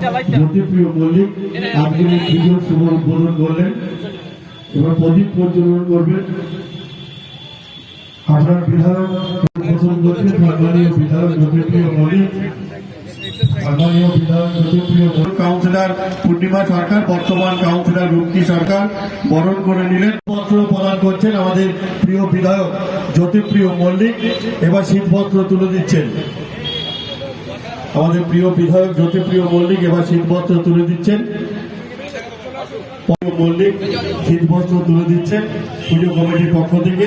জ্যোতিপ্রিয় মল্লিক আজকের এই পুজোর শুভ উদ্বোধন করলেন। এবার প্রদীপ প্রজ্বলন করবেন। আপনার বিধায়ক উদ্বোধন করছেন সম্মানীয় বিধায়ক জ্যোতিপ্রিয় মল্লিক। সম্মানীয় বিধায়ক জ্যোতিপ্রিয় কাউন্সিলর পূর্ণিমা সরকার বর্তমান কাউন্সিলর রুক্তি সরকার বরণ করে নিলেন। পত্র প্রদান করছেন আমাদের প্রিয় বিধায়ক জ্যোতিপ্রিয় মল্লিক। এবার শীতবস্ত্র তুলে দিচ্ছেন। আমাদের প্রিয় বিধায়ক জ্যোতিপ্রিয় মল্লিক এবার শীতবস্ত্র তুলে দিচ্ছেন। মল্লিক শীতবস্ত্র তুলে দিচ্ছেন পুজো কমিটির পক্ষ থেকে।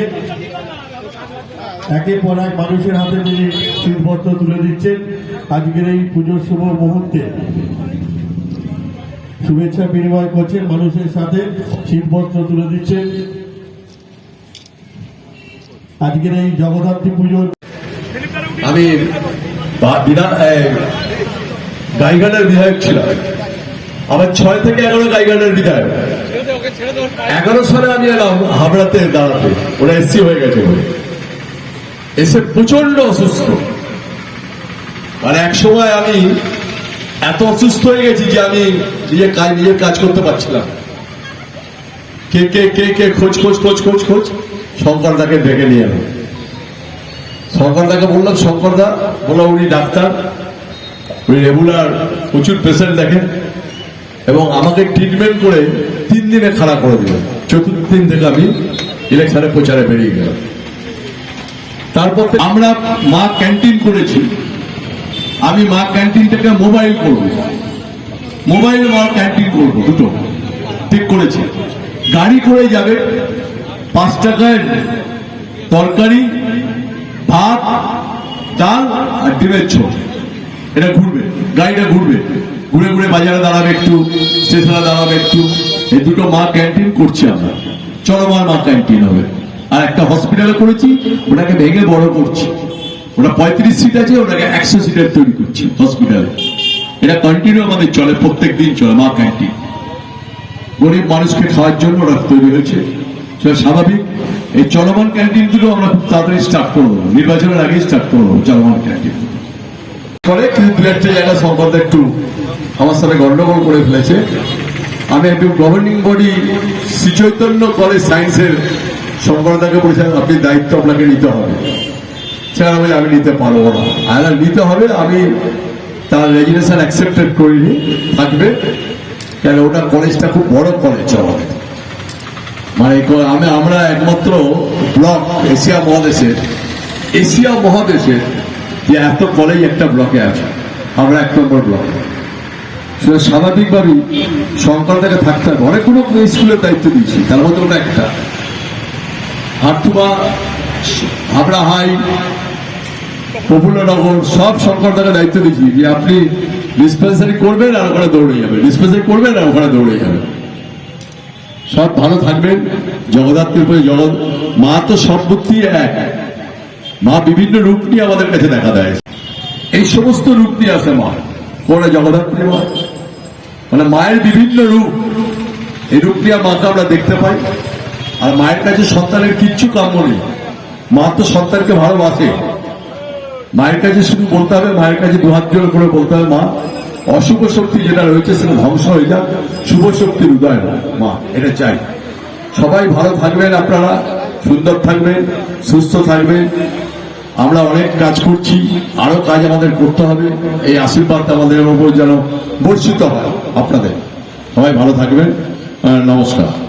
একের পর এক মানুষের হাতে তিনি শীতবস্ত্র তুলে দিচ্ছেন। আজকের এই পুজোর শুভ মুহূর্তে শুভেচ্ছা বিনিময় করছেন মানুষের সাথে, শীতবস্ত্র তুলে দিচ্ছেন। আজকের এই জগদ্ধাত্রী পুজোর আমি বিধান গাইঘাটের বিধায়ক ছিলাম আবার ছয় থেকে এগারো গাইঘাটের বিধায়ক। এগারো সালে আমি এলাম হাবড়াতে দাঁড়াতে। ওরা হয়ে গেছে এসে প্রচণ্ড অসুস্থ। আর এক সময় আমি এত অসুস্থ হয়ে গেছি যে আমি নিজের কাজ নিজের কাজ করতে পারছিলাম। কে কে কে কে, খোঁজ খোঁজ খোঁজ খোঁজ খোঁজ, শঙ্কর দাকে ডেকে নিয়ে এলাম। শঙ্করদাকে বললাম শঙ্করদা বললাম উনি ডাক্তার। উনি রেগুলার প্রচুর পেশেন্ট দেখেন এবং আমাকে ট্রিটমেন্ট করে তিন দিনে খারাপ করে দিলেন চতুর্থ দিন থেকে আমি ইলেকশনে প্রচারে বেরিয়ে গেলাম। তারপর আমরা মা ক্যান্টিন করেছি। আমি মা ক্যান্টিন থেকে মোবাইল করব। মোবাইল মা ক্যান্টিন করব দুটো। ঠিক করেছি। গাড়ি করে যাবে। পাঁচ টাকায় তরকারি ভাত, ডাল আর ডিমের ঝোল। এটা ঘুরবে, গাড়িটা ঘুরবে। ঘুরে ঘুরে বাজারে দাঁড়াবে একটু, স্টেশনে দাঁড়াবে একটু। এই দুটো মা ক্যান্টিন করছি আমরা। চলমান মা ক্যান্টিন হবে। আর একটা হসপিটালে করেছি, ওটাকে ভেঙে বড় করছি। ওটা পঁয়ত্রিশ সিট আছে, ওটাকে একশো সিটের তৈরি করছি হসপিটালে। এটা কন্টিনিউ আমাদের চলে প্রত্যেক দিন চলে, মা ক্যান্টিন। গরিব মানুষকে খাওয়ার জন্য ওরা তৈরি হয়েছে। সেটা স্বাভাবিক। এই চলমান ক্যান্টিনগুলো আমরা খুব তাড়াতাড়ি স্টার্ট করব। নির্বাচনের আগে স্টার্ট করব চলমান ক্যান্টিন। করে কিন্তু দু একটা জায়গা সম্পর্কে একটু আমার সাথে গন্ডগোল করে ফেলেছে। আমি একটু গভর্নিং বডি শ্রীচৈতন্য কলেজ সায়েন্সের সম্পাদকে বলেছিলাম আপনি দায়িত্ব আপনাকে নিতে হবে। সেখানে বলে আমি নিতে পারব না। আর নিতে হবে, আমি তার রেজিগনেশন অ্যাকসেপ্টেড করিনি। থাকবে। কেন? ওটা কলেজটা খুব বড় কলেজ আমাদের মানে আমি আমরা একমাত্র ব্লক এশিয়া মহাদেশের এশিয়া মহাদেশের যে এত কলেজ একটা ব্লকে আছে। আমরা এক নম্বর ব্লক। সেটা স্বাভাবিকভাবেই সরকার থেকে থাকতে হবে। অনেকগুলো স্কুলের দায়িত্ব দিয়েছি, তার মধ্যে ওটা একটা। হাটুমা, হাবড়া হাই প্রফুল্লনগর সব সরকার থেকে দায়িত্ব দিয়েছি যে আপনি ডিসপেন্সারি করবেন আর ওখানে দৌড়ে যাবে ডিসপেন্সারি করবেন আর ওখানে দৌড়ে যাবেন। সব ভালো থাকবেন। জগদ্ধাত্রীর উপরে জগৎ মা তো সব বুদ্ধি এক। মা বিভিন্ন রূপ নিয়ে আমাদের কাছে দেখা দেয়। এই সমস্ত রূপ নিয়ে আসে মা। কোন জগদ্ধাত্রী মা? মানে মায়ের বিভিন্ন রূপ। এই রূপ নিয়ে মাকে আমরা দেখতে পাই। আর মায়ের কাছে সন্তানের কিচ্ছু কাম্য নেই। মা তো সন্তানকে ভালোবাসে। মায়ের কাছে শুধু বলতে হবে, মায়ের কাছে দু হাত জোর করে বলতে হবে, মা অশুভ শক্তি যেটা রয়েছে সেটা ধ্বংস হয়ে যাক। শুভ শক্তির উদয় মা, এটা চাই। সবাই ভালো থাকবেন আপনারা, সুন্দর থাকবেন, সুস্থ থাকবেন। আমরা অনেক কাজ করছি, আরও কাজ আমাদের করতে হবে। এই আশীর্বাদ আমাদের উপর যেন বর্ষিত হয় আপনাদের। সবাই ভালো থাকবেন। নমস্কার।